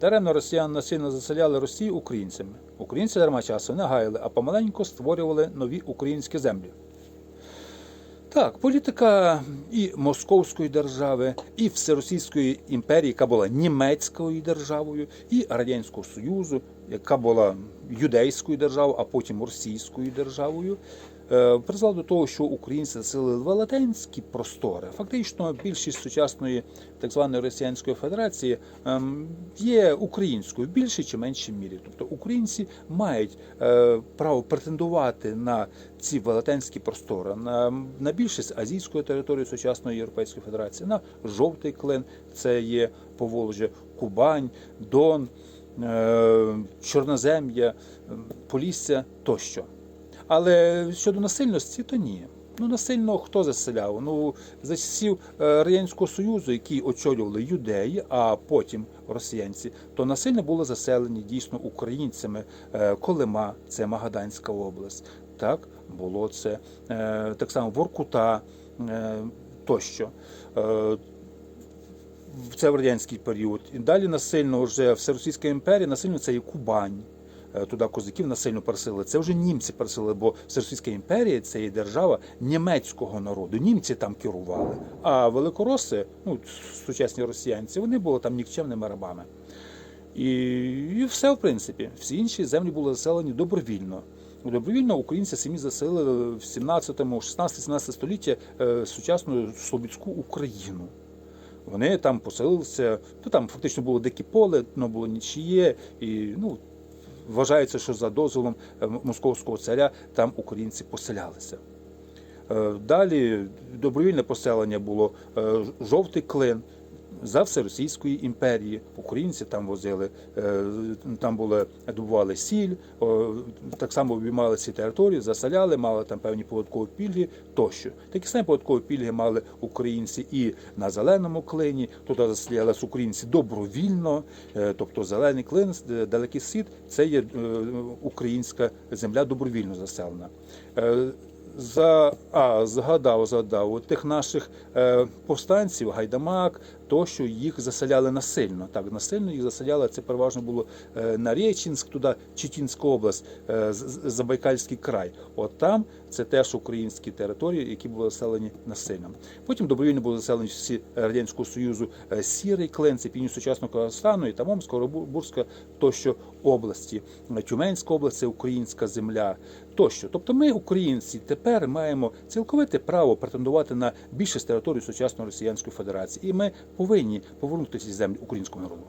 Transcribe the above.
Даремно росіяни насильно заселяли Росію українцями. Українці дарма часу не гаяли, а помаленьку створювали нові українські землі. Так, політика і Московської держави, і Всеросійської імперії, яка була німецькою державою, і Радянського Союзу, яка була юдейською державою, а потім російською державою, призвела до того, що українці заселили велетенські простори. Фактично, більшість сучасної так званої Росіянської Федерації ем, є українською в більшій чи меншій мірі. Тобто українці мають е, право претендувати на ці велетенські простори, на, на більшість азійської території сучасної Європейської Федерації, на жовтий клин, це є Поволжя, Кубань, Дон, е, Чорнозем'я, е, Полісся тощо. Але щодо насильності, то ні. Ну, насильно хто заселяв? Ну, за часів е, Радянського Союзу, який очолювали юдеї, а потім росіянці, то насильно були заселені дійсно українцями. Е, Колима, це Магаданська область. Так, було це е, так само Воркута тощо. Це в радянський період. І далі насильно вже Всеросійська імперія, насильно це і Кубань. Е, Туди козаків насильно пересили. Це вже німці пересили, бо Всеросійська імперія це є держава німецького народу. Німці там керували. А великороси, ну сучасні росіянці, вони були там нікчемними рабами. І, і все, в принципі, всі інші землі були заселені добровільно. Добровільно українці самі заселили в 17, 16, 17 століття е, сучасну Слобідську Україну. Вони там поселилися, то там фактично було дике поле, воно було нічиє, і ну, вважається, що за дозволом е, московського царя там українці поселялися. Е, Далі добровільне поселення було е, жовтий клин. За Всеросійської імперії українці там возили, е, там були добували сіль, так само обіймали ці території, заселяли, мали там певні податкові пільги тощо. Такі самі податкові пільги мали українці і на зеленому клині. Туди заселялися українці добровільно, е, тобто зелений клин, е, далекий схід це є українська земля добровільно заселена. За а згадав, згадав от тих наших е, повстанців, гайдамак, то що їх заселяли насильно. Так, насильно їх заселяли. Це переважно було е, на Речинськ, туди Чечінська область, е, Забайкальський край. От там це теж українські території, які були заселені насильно. Потім добровільно були заселені всі радянського союзу е, сірий клин, це північ сучасного Казахстану, і там Омська, тощо області. Тюменська область це українська земля тощо. Тобто ми, українці, тепер маємо цілковите право претендувати на більшість території сучасної Росіянської Федерації, і ми повинні повернути ці землі українському народу.